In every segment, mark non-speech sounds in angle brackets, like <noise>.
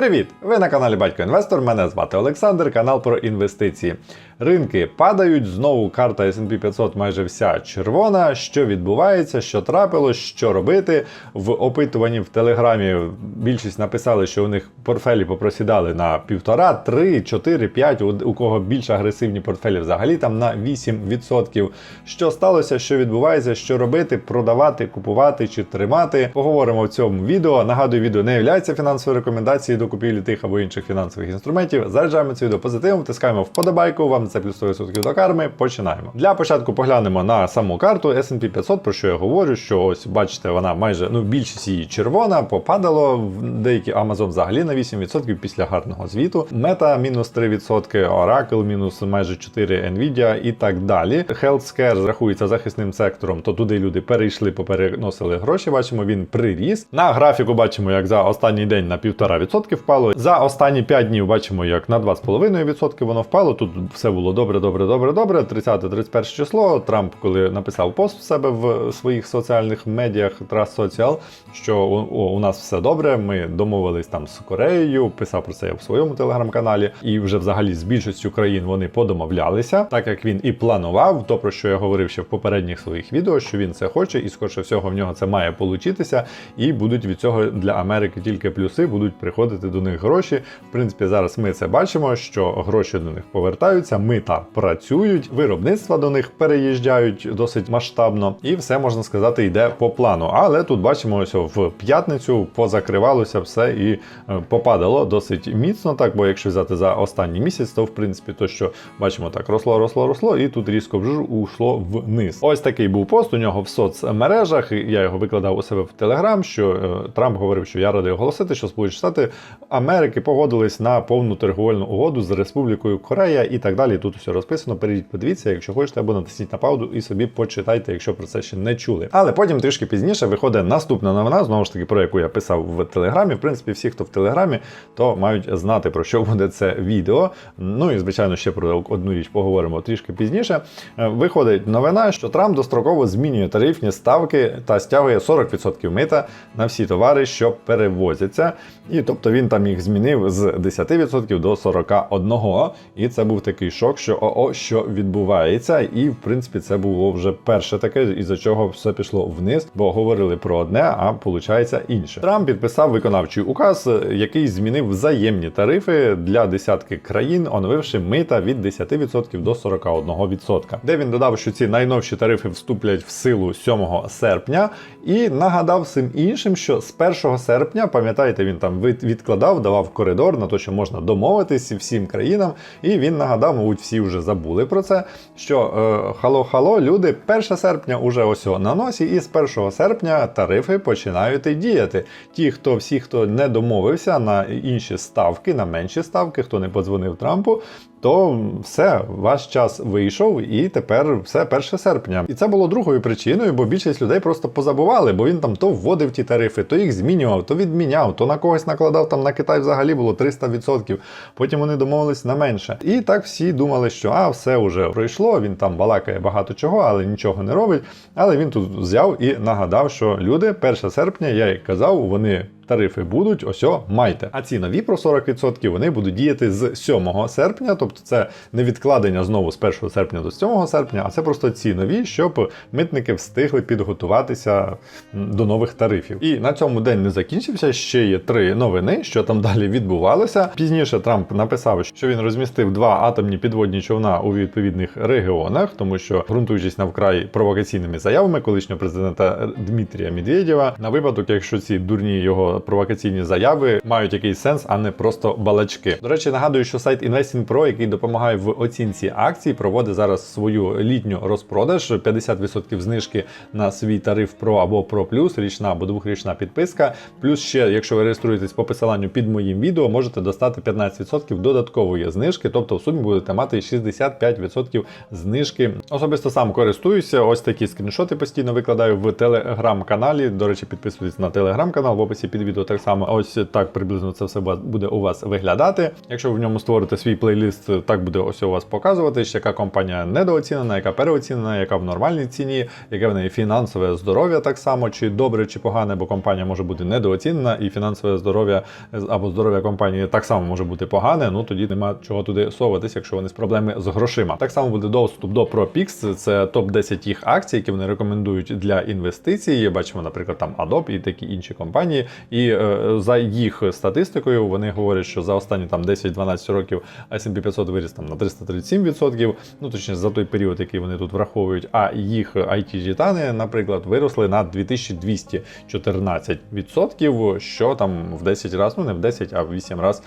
Привіт! Ви на каналі Батько Інвестор. Мене звати Олександр, канал про інвестиції. Ринки падають. Знову карта S&P 500 майже вся червона. Що відбувається, що трапилось, що робити. В опитуванні в Телеграмі більшість написали, що у них портфелі попросідали на півтора, три, чотири, п'ять. У кого більш агресивні портфелі, взагалі там на 8%. Що сталося, що відбувається, що робити, продавати, купувати чи тримати. Поговоримо в цьому відео. Нагадую, відео не є фінансовою рекомендацією купівлі тих або інших фінансових інструментів. Заряджаємо це відео позитивом, втискаємо вподобайку. Вам це плюс 100% до карми. Починаємо. Для початку поглянемо на саму карту S&P 500, про що я говорю, що ось бачите, вона майже ну більшість її червона, попадало в деякі Amazon взагалі на 8% після гарного звіту. Мета мінус 3%, Oracle мінус майже 4%, Nvidia і так далі. Healthcare рахується захисним сектором, то туди люди перейшли, попереносили гроші. Бачимо, він приріс. На графіку бачимо, як за останній день на 1,5% впало. За останні 5 днів бачимо, як на 2,5% воно впало. Тут все було добре, добре, добре, добре. 30-31 число. Трамп, коли написав пост в себе в своїх соціальних медіях Trust Social, що о, у нас все добре. Ми домовились там з Кореєю. Писав про це я в своєму телеграм-каналі. І вже взагалі з більшістю країн вони подомовлялися, так як він і планував. То про що я говорив ще в попередніх своїх відео, що він це хоче, і скорше всього в нього це має получитися. І будуть від цього для Америки тільки плюси, будуть приходити до них гроші. В принципі, зараз ми це бачимо, що гроші до них повертаються, мита працюють, виробництва до них переїжджають досить масштабно, і все можна сказати йде по плану. Але тут бачимо, ось в п'ятницю позакривалося все і е, попадало досить міцно. Так, бо якщо взяти за останній місяць, то в принципі то, що бачимо так, росло, росло, росло, і тут різко вже ушло вниз. Ось такий був пост у нього в соцмережах. Я його викладав у себе в Телеграм. Що е, Трамп говорив, що я радий оголосити, що Сполучені Штати Америки погодились на повну торговельну угоду з Республікою Корея і так далі. Тут все розписано. Перейдіть, подивіться, якщо хочете, або натисніть на пауду і собі почитайте, якщо про це ще не чули. Але потім трішки пізніше виходить наступна новина, знову ж таки, про яку я писав в Телеграмі. В принципі, всі, хто в Телеграмі, то мають знати про що буде це відео. Ну і звичайно, ще про одну річ поговоримо трішки пізніше. Е, Виходить новина, що Трамп достроково змінює тарифні ставки та стягує 40% мита на всі товари, що перевозяться. І тобто він там їх змінив з 10% до 41%. І це був такий шок, що ОО, що відбувається. І в принципі це було вже перше таке, із-за чого все пішло вниз, бо говорили про одне, а виходить інше. Трамп підписав виконавчий указ, який змінив взаємні тарифи для десятки країн, оновивши мита від 10% до 41%. Де він додав, що ці найновші тарифи вступлять в силу 7 серпня, і нагадав всім іншим, що з 1 серпня, пам'ятаєте, він там від- відкладав, давав коридор на те, що можна домовитись всім країнам. І він нагадав, мабуть, всі вже забули про це. Що е, хало-хало, люди, 1 серпня уже ось на носі, і з 1 серпня тарифи починають діяти. Ті, хто всі, хто не домовився на інші ставки, на менші ставки, хто не подзвонив Трампу, то все, ваш час вийшов, і тепер все 1 серпня. І це було другою причиною, бо більшість людей просто позабували, бо він там то вводив ті тарифи, то їх змінював, то відміняв, то на когось накладав там на Китай взагалі було 300%. Потім вони домовились на менше. І так всі думали, що а все вже пройшло. Він там балакає багато чого, але нічого не робить. Але він тут взяв і нагадав, що люди 1 серпня, я як казав, вони. Тарифи будуть, ось о, майте. А ці нові про 40% вони будуть діяти з 7 серпня, тобто це не відкладення знову з 1 серпня до 7 серпня, а це просто ці нові, щоб митники встигли підготуватися до нових тарифів. І на цьому день не закінчився. Ще є три новини, що там далі відбувалося. Пізніше Трамп написав, що він розмістив два атомні підводні човна у відповідних регіонах, тому що ґрунтуючись на вкрай провокаційними заявами колишнього президента Дмитрія Медведєва, на випадок, якщо ці дурні його провокаційні заяви мають якийсь сенс, а не просто балачки. До речі, нагадую, що сайт Investing Pro, який допомагає в оцінці акцій, проводить зараз свою літню розпродаж 50% знижки на свій тариф Pro або Pro Plus, річна або двохрічна підписка. Плюс ще, якщо ви реєструєтесь по посиланню під моїм відео, можете достати 15% додаткової знижки, тобто в сумі будете мати 65% знижки. Особисто сам користуюся. Ось такі скріншоти постійно викладаю в телеграм-каналі. До речі, підписуйтесь на телеграм-канал в описі під під відео так само. Ось так приблизно це все буде у вас виглядати. Якщо ви в ньому створите свій плейліст, так буде ось у вас показувати, що яка компанія недооцінена, яка переоцінена, яка в нормальній ціні, яке в неї фінансове здоров'я так само, чи добре, чи погане, бо компанія може бути недооцінена, і фінансове здоров'я або здоров'я компанії так само може бути погане. Ну тоді нема чого туди соватись, якщо вони з проблеми з грошима. Так само буде доступ до ProPix, це топ 10 їх акцій, які вони рекомендують для інвестицій. Бачимо, наприклад, там Adobe і такі інші компанії. І е, за їх статистикою вони говорять, що за останні там 10-12 років S&P 500 виріс там на 337%, ну точніше за той період, який вони тут враховують. А їх it титани наприклад, виросли на 2214%, що там в 10 разів, ну не в 10, а в 8 разів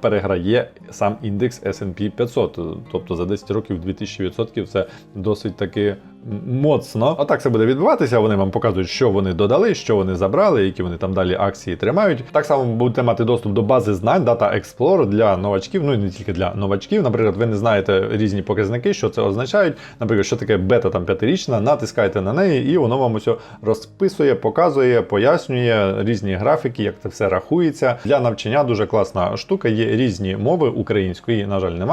переграє сам індекс S&P 500. Тобто за 10 років 2000% це досить таки моцно. Отак це буде відбуватися. Вони вам показують, що вони додали, що вони забрали, які вони там далі акції тримають. Так само будете мати доступ до бази знань Data Explorer для новачків, ну і не тільки для новачків. Наприклад, ви не знаєте різні показники, що це означають. Наприклад, що таке бета там п'ятирічна, натискаєте на неї, і воно вам усе розписує, показує, пояснює різні графіки, як це все рахується. Для навчання дуже класна штука. Є різні мови української, на жаль, немає.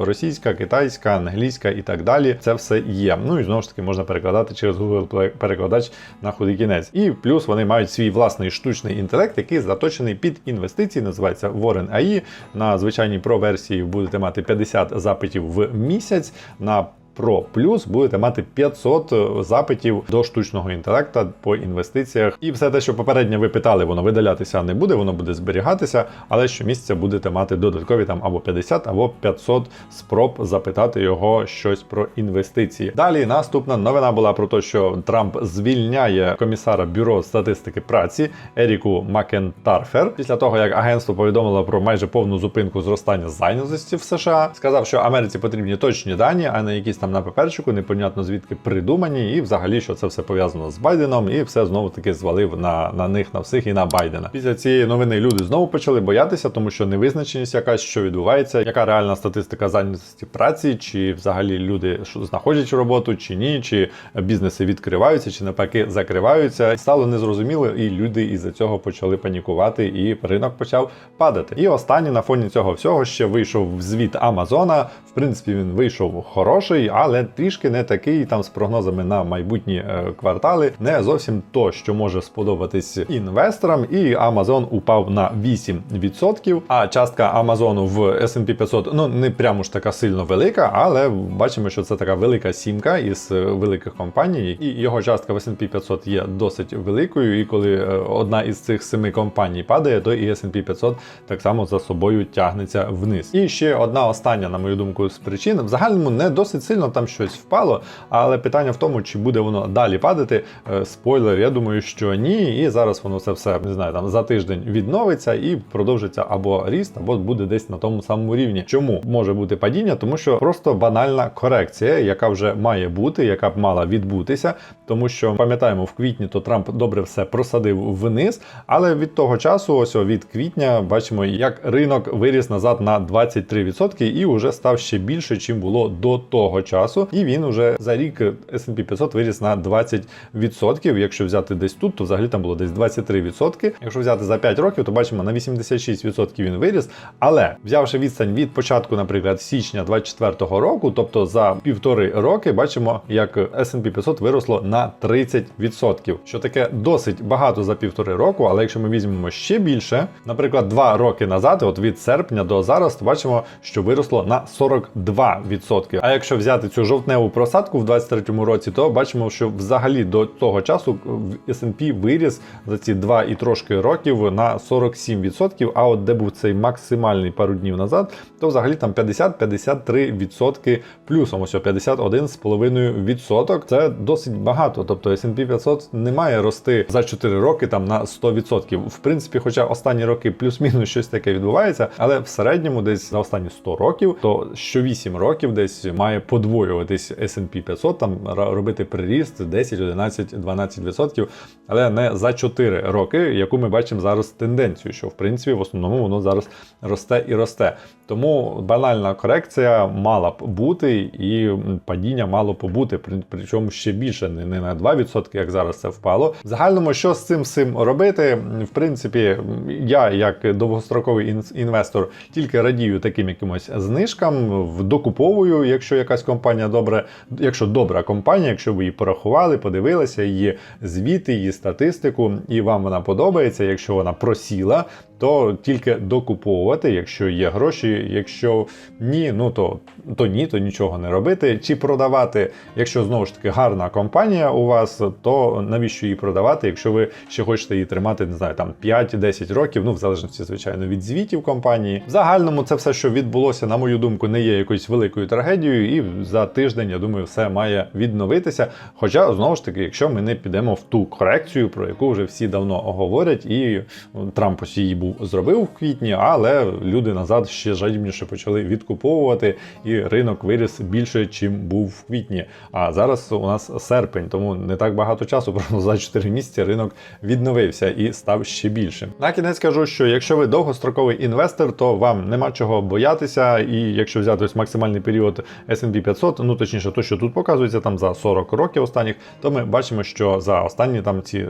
Російська, китайська, англійська і так далі. Це все є. Ну і знову ж таки можна перекладати через Google перекладач на худий кінець. І плюс вони мають свій власний штучний інтелект, який заточений під інвестиції, називається Warren AI. На звичайній про версії будете мати 50 запитів в місяць. На Pro Plus будете мати 500 запитів до штучного інтелекту по інвестиціях. І все те, що попередньо ви питали, воно видалятися не буде, воно буде зберігатися, але щомісяця будете мати додаткові там або 50, або 500 спроб запитати його щось про інвестиції. Далі наступна новина була про те, що Трамп звільняє комісара бюро статистики праці Еріку Макентарфер після того, як агентство повідомило про майже повну зупинку зростання зайнятості в США. Сказав, що Америці потрібні точні дані, а не якісь там на паперчику, непонятно звідки придумані, і взагалі, що це все пов'язано з Байденом, і все знову таки звалив на на них, на всіх і на Байдена. Після цієї новини люди знову почали боятися, тому що невизначеність якась, що відбувається, яка реальна статистика зайнятості праці, чи взагалі люди знаходять роботу, чи ні, чи бізнеси відкриваються, чи навпаки закриваються. Стало незрозуміло, і люди із-за цього почали панікувати, і ринок почав падати. І останнє на фоні цього всього ще вийшов звіт Амазона. В принципі, він вийшов хороший, але трішки не такий там з прогнозами на майбутні е, квартали. Не зовсім то, що може сподобатись інвесторам. І Amazon упав на 8%. А частка Амазону в S&P 500 ну не прямо ж така сильно велика, але бачимо, що це така велика сімка із е, великих компаній, і його частка в S&P 500 є досить великою. І коли е, одна із цих семи компаній падає, то і S&P 500 так само за собою тягнеться вниз. І ще одна остання, на мою думку, з причин в загальному не досить сильно там щось впало, але питання в тому, чи буде воно далі падати. Е, спойлер, я думаю, що ні. І зараз воно це все не знаю, там за тиждень відновиться і продовжиться або ріст, або буде десь на тому самому рівні. Чому може бути падіння? Тому що просто банальна корекція, яка вже має бути, яка б мала відбутися, тому що пам'ятаємо, в квітні то Трамп добре все просадив вниз, але від того часу, ось від квітня, бачимо, як ринок виріс назад на 23% і вже став ще більше, чим було до того часу. І він уже за рік S&P 500 виріс на 20%. Якщо взяти десь тут, то взагалі там було десь 23%. Якщо взяти за 5 років, то бачимо на 86% він виріс. Але взявши відстань від початку, наприклад, січня 24 року, тобто за півтори роки, бачимо, як S&P 500 виросло на 30%. Що таке досить багато за півтори року, але якщо ми візьмемо ще більше, наприклад, 2 роки назад, от від серпня до зараз, то бачимо, що виросло на 42%. А якщо взяти цю жовтневу просадку в 2023 році, то бачимо, що взагалі до того часу S&P виріс за ці 2 і трошки років на 47%. А от де був цей максимальний пару днів назад, то взагалі там 50-53% плюсом. Ось 51,5%. Це досить багато. Тобто S&P 500 не має рости за 4 роки там на 100%. В принципі, хоча останні роки плюс-мінус щось таке відбувається, але в середньому десь за останні 100 років, то що 8 років десь має подвоєння подвоюватись S&P 500, там робити приріст 10, 11, 12%, але не за 4 роки, яку ми бачимо зараз тенденцію, що в принципі в основному воно зараз росте і росте. Тому банальна корекція мала б бути, і падіння мало побути, при- причому ще більше, не на 2%, як зараз це впало. В загальному, що з цим всім робити? В принципі, я, як довгостроковий інвестор, тільки радію таким якимось знижкам, вдокуповую, якщо якась компанія добре, якщо добра компанія, якщо ви її порахували, подивилися її звіти, її статистику, і вам вона подобається, якщо вона просіла. То тільки докуповувати, якщо є гроші. Якщо ні, ну то, то ні, то нічого не робити. Чи продавати, якщо знову ж таки гарна компанія у вас, то навіщо її продавати, якщо ви ще хочете її тримати, не знаю, там 5-10 років, ну в залежності, звичайно, від звітів компанії. В загальному це все, що відбулося, на мою думку, не є якоюсь великою трагедією, і за тиждень, я думаю, все має відновитися. Хоча, знову ж таки, якщо ми не підемо в ту корекцію, про яку вже всі давно говорять, і Трамп ось її був зробив в квітні, але люди назад ще жадібніше почали відкуповувати, і ринок виріс більше, чим був в квітні. А зараз у нас серпень, тому не так багато часу, <laughs> просто за 4 місяці ринок відновився і став ще більшим. На кінець кажу, що якщо ви довгостроковий інвестор, то вам нема чого боятися. І якщо взяти ось максимальний період S&P 500, ну точніше, то що тут показується там за 40 років останніх, то ми бачимо, що за останні там ці.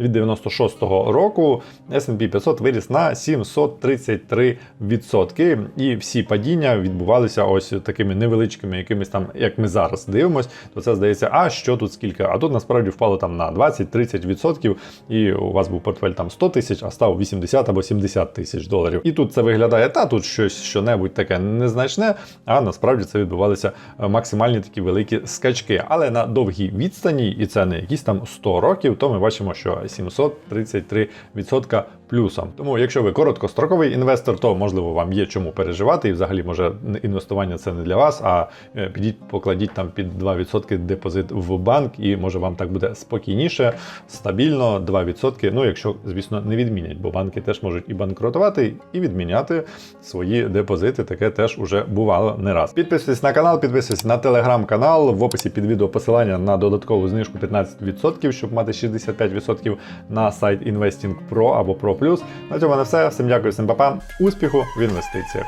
Від 96-го року S&P 500 виріс на 733%. І всі падіння відбувалися ось такими невеличкими, якимись там, як ми зараз дивимося, то це здається, а що тут скільки? А тут насправді впало там на 20-30%, і у вас був портфель там 100 тисяч, а став 80 або 70 тисяч доларів. І тут це виглядає, та тут щось що-небудь таке незначне, а насправді це відбувалися е, максимальні такі великі скачки. Але на довгій відстані, і це не якісь там 100 років, то ми бачимо, що 733% плюсом. Тому, якщо ви короткостроковий інвестор, то можливо вам є чому переживати, і взагалі може інвестування це не для вас. А е, підіть, покладіть там під 2% депозит в банк, і може вам так буде спокійніше, стабільно 2%. Ну, якщо, звісно, не відмінять, бо банки теж можуть і банкротувати, і відміняти свої депозити. Таке теж уже бувало не раз. Підписуйтесь на канал, підписуйтесь на телеграм-канал. В описі під відео посилання на додаткову знижку 15%, щоб мати 65% на сайт Investing або Pro. Ну, на цьому не все. Всім дякую, всім папа. Успіху в інвестиціях.